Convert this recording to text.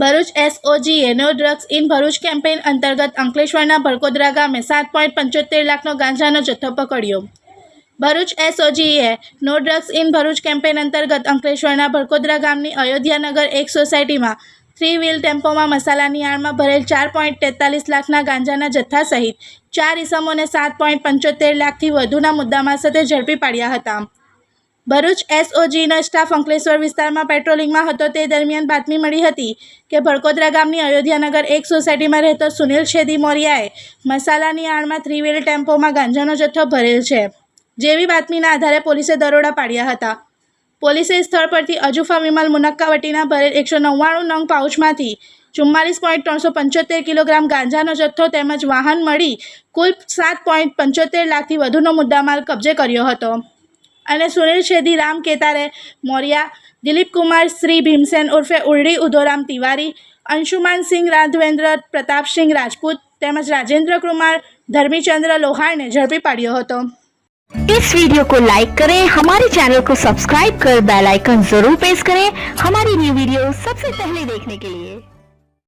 Bharuch એસઓજીએ no drugs in Bharuch campaign અંતર્ગત અંકલેશ્વરના ભરકોદરા ગામે સાત પોઈન્ટ પંચોતેર લાખનો ગાંજાનો જથ્થો પકડ્યો. Bharuch એસઓજીએ no drugs in Bharuch campaign અંતર્ગત અંકલેશ્વરના ભરકોદરા ગામની અયોધ્યાનગર એક સોસાયટીમાં થ્રી વ્હીલ ટેમ્પોમાં મસાલાની આડમાં ભરેલ ચાર પોઈન્ટ તેતાલીસ લાખના ગાંજાના જથ્થા સહિત ચાર ઇસમોને સાત પોઈન્ટ પંચોતેર લાખથી વધુના મુદ્દામાં સાથે ઝડપી પાડ્યા હતા. ભરૂચ એસઓજીના સ્ટાફ અંકલેશ્વર વિસ્તારમાં પેટ્રોલિંગમાં હતો. તે દરમિયાન બાતમી મળી હતી કે ભડકોદરા ગામની અયોધ્યાનગર એક સોસાયટીમાં રહેતો સુનિલ છેદી મોરિયાએ મસાલાની આડમાં થ્રી વ્હીલ ટેમ્પોમાં ગાંજાનો જથ્થો ભરેલ છે. જેવી બાતમીના આધારે પોલીસે દરોડા પાડ્યા હતા. પોલીસે સ્થળ પરથી અજુફા વિમલ મુનક્કાવટીના ભરેલ એકસો નવ્વાણું નંગ પાઉચમાંથી ચુમ્માલીસ પોઈન્ટ ત્રણસો પંચોતેર કિલોગ્રામ ગાંજાનો જથ્થો તેમજ વાહન મળી કુલ સાત પોઈન્ટ પંચોતેર લાખથી વધુનો મુદ્દામાલ કબજે કર્યો હતો. અને સુનિલ છેદી રામ કેતારે મોરિયા દિલીપ કુમાર શ્રી ભીમસેન ઉર્ફે ઉરડી ઉધોરામ તિવારી અંશુમાન સિંહ રાઘવેન્દ્ર પ્રતાપસિંહ રાજપૂત તેમજ રાજેન્દ્ર કુમાર ધર્મીચંદ્ર લોહારને ઝડપી પાડ્યો હતો इस वीडियो को लाइक करें हमारे चैनल को सब्सक्राइब कर बेल आइकन जरूर प्रेस करें हमारी न्यू वीडियो सबसे पहले देखने के लिए